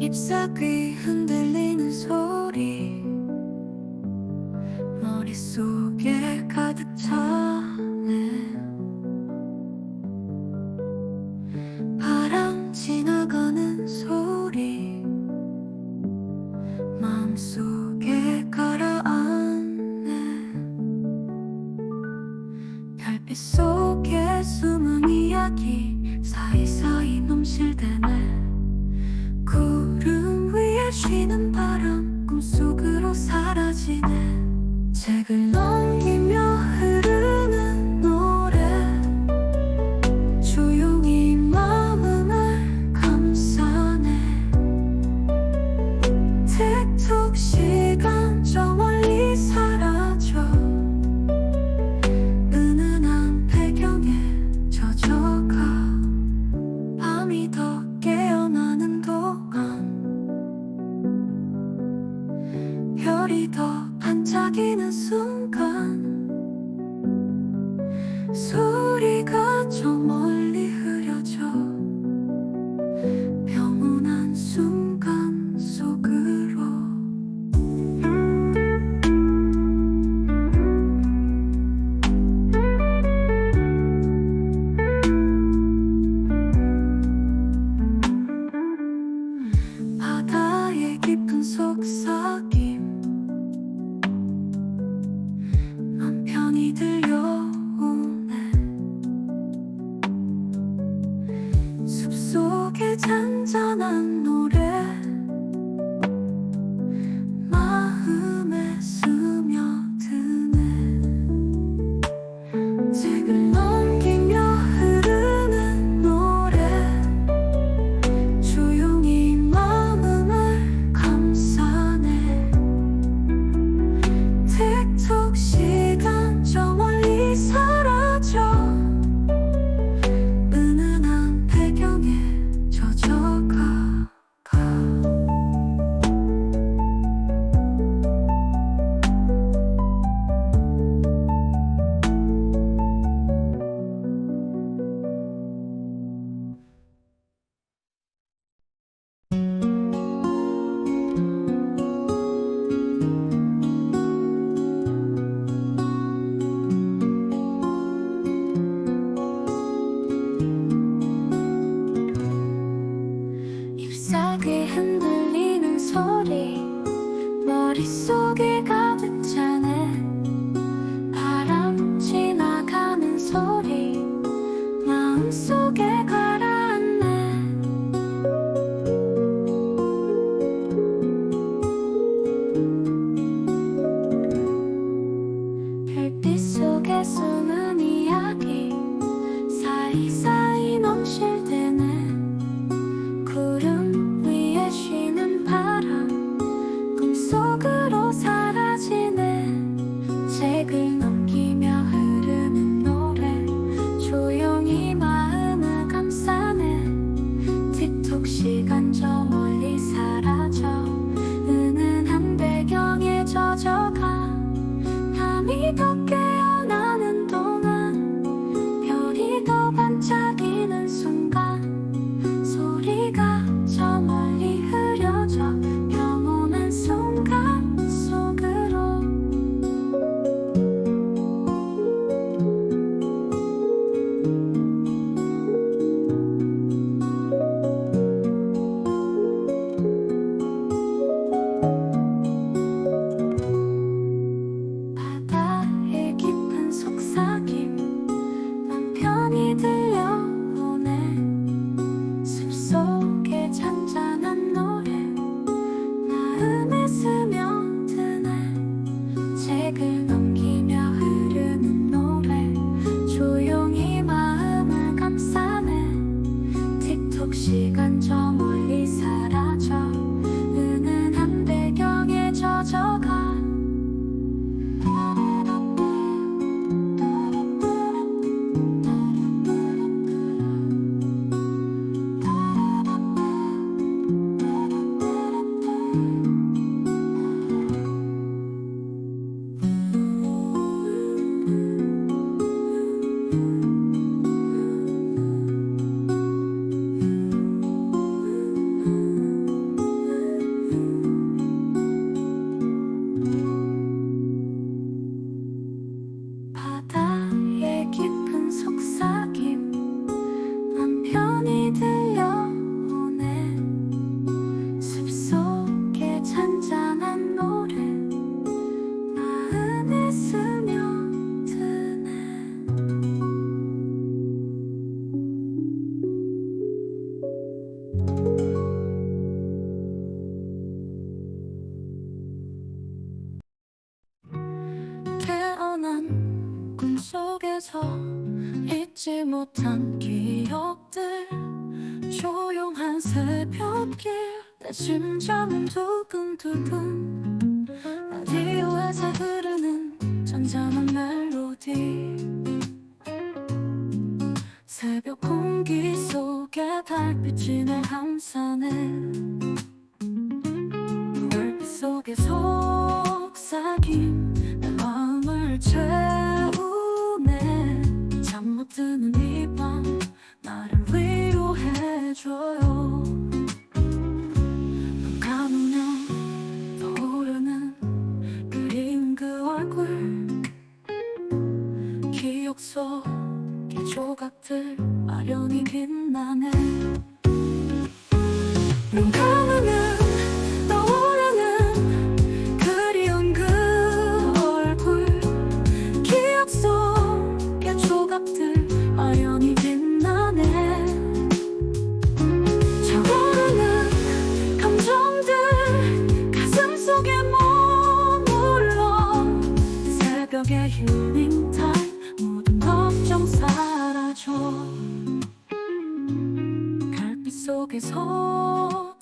잎사귀 흔들 속삭임 내 마음을 채우네. 잠 못 드는 이 밤 나를 위로해줘요. 그 속의 조각들 아련히 빛나네. 눈 감으면 속에 속삭임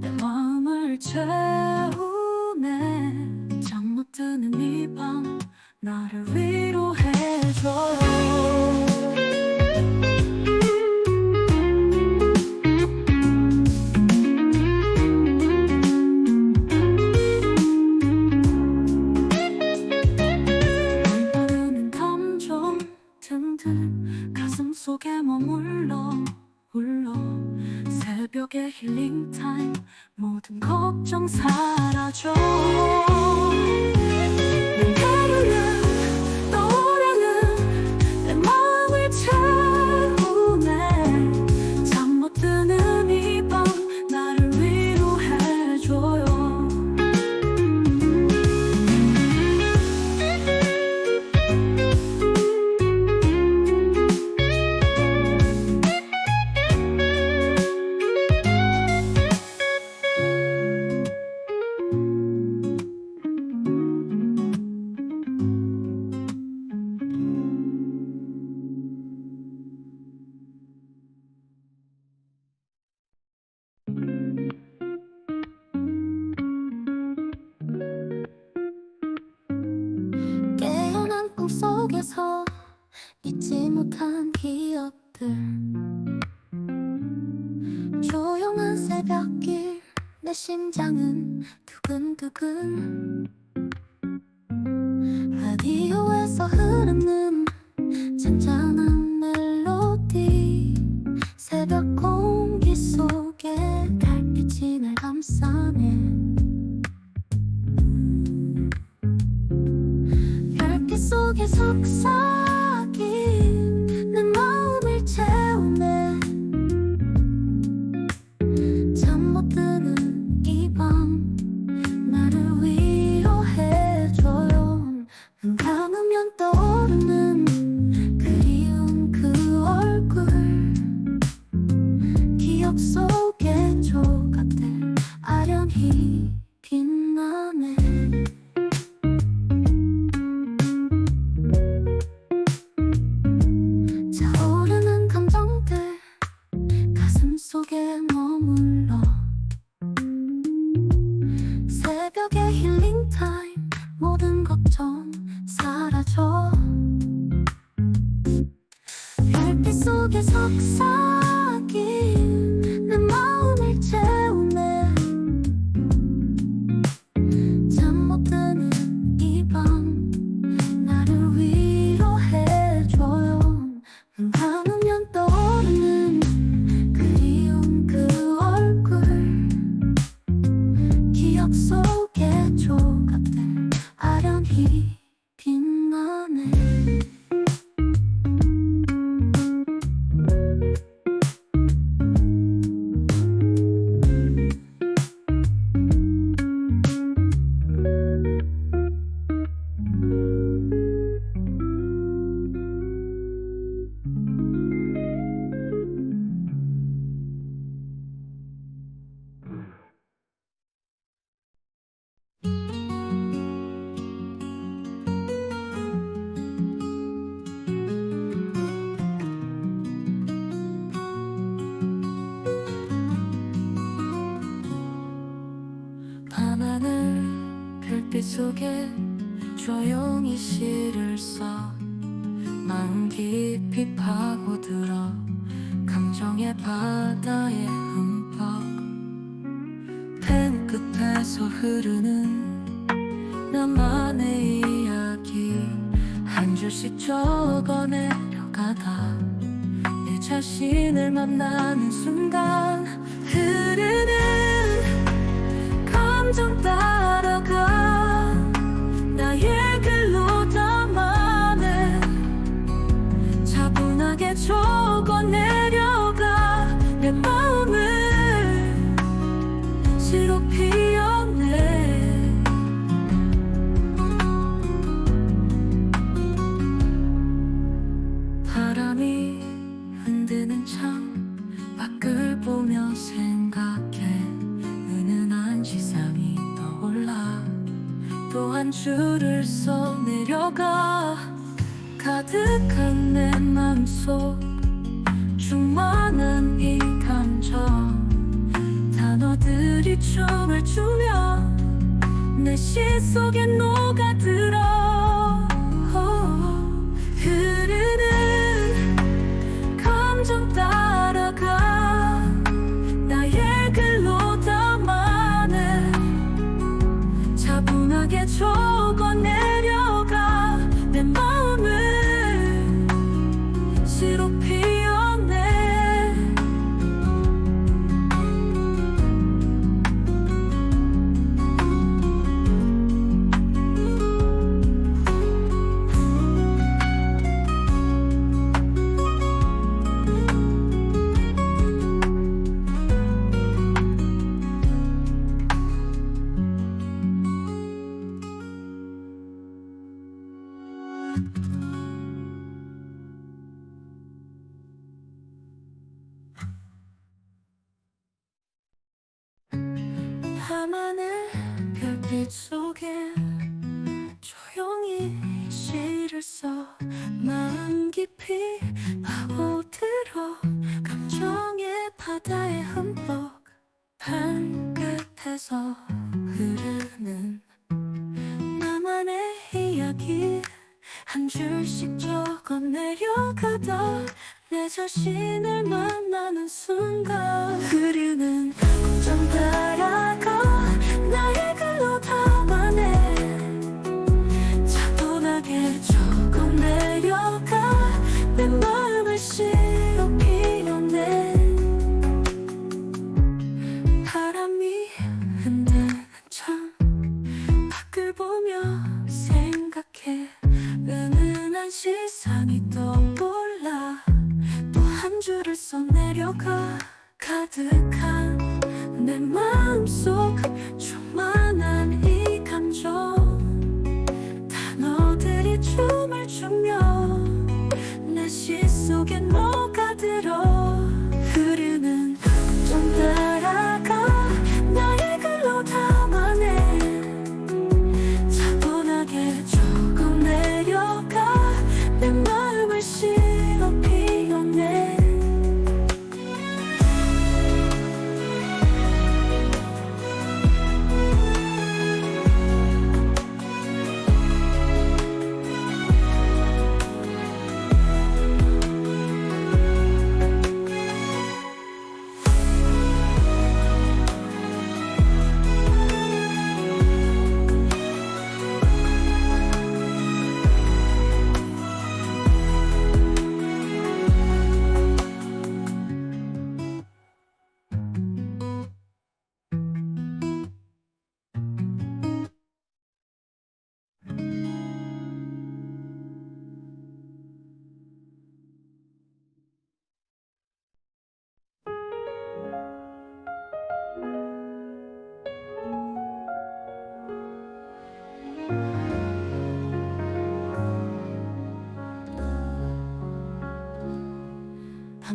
내 마음을 채우 속에 속삭 속에 속삭 속에 조용히 시를 써. 마음 깊이 파고들어 감정의 바다에 흠뻑. 펜 끝에서 흐르는 나만의 이야기. 한 줄씩 적어 내려가다. 내 자신을 만나는 순간 흐르는 감정 따라가 차분하게 적어내려가. 내마 발끝에서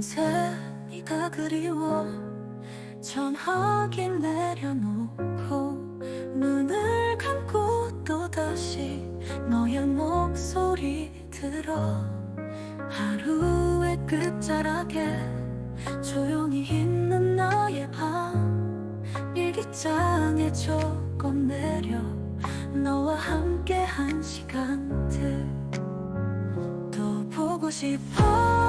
밤새 네가 그리워. 전화기 내려놓고 눈을 감고 또 다시 너의 목소리 들어. 하루의 끝자락에 조용히 있는 나의 밤. 일기장에 조금 내려 너와 함께 한 시간들. 또 보고 싶어.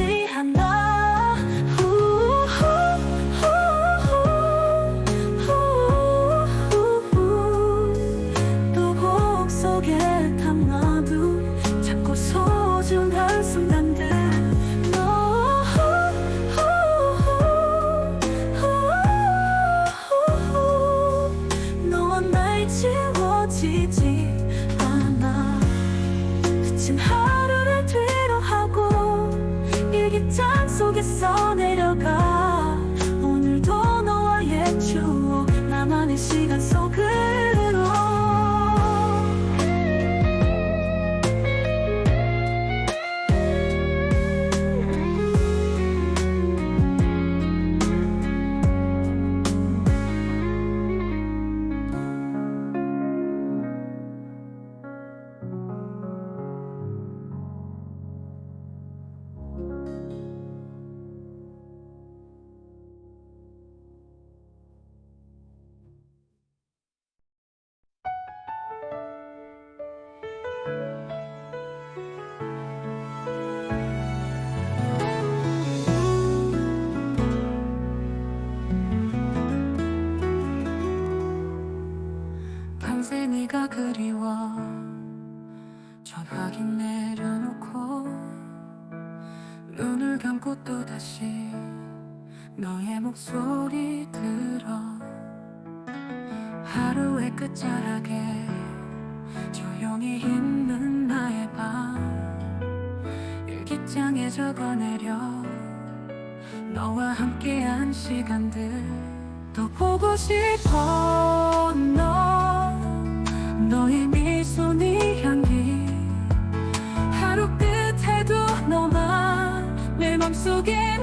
I know 네가 그리워. 전화기 내려놓고 눈을 감고 또 다시 너의 목소리 들어. 하루의 끝자락에 조용히 있는 나의 밤. 일기장에 적어내려 너와 함께한 시간들 또 보고 싶어. 너 너의 미소 네 향기. 하루 끝에도 너만 내 맘속에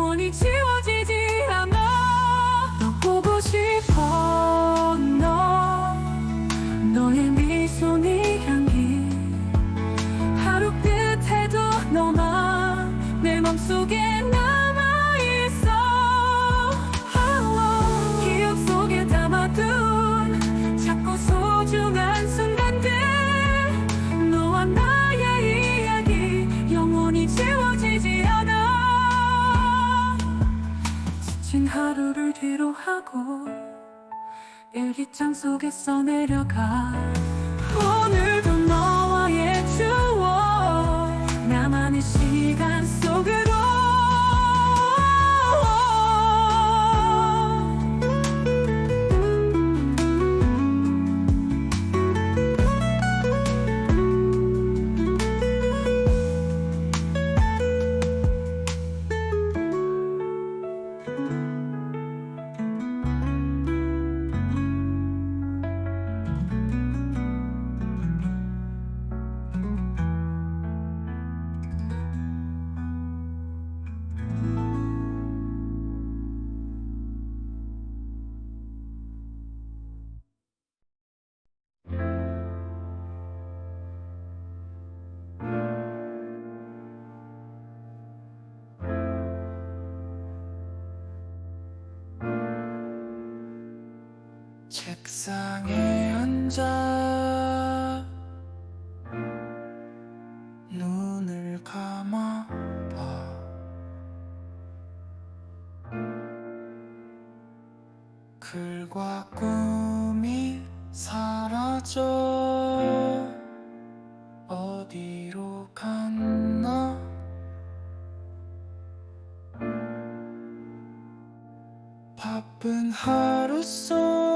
wanted to 책상에 앉아 눈을 감아 봐. 글과 꿈이 사라져 어디로 갔나? 바쁜 하루 속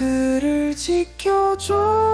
그를 지켜줘.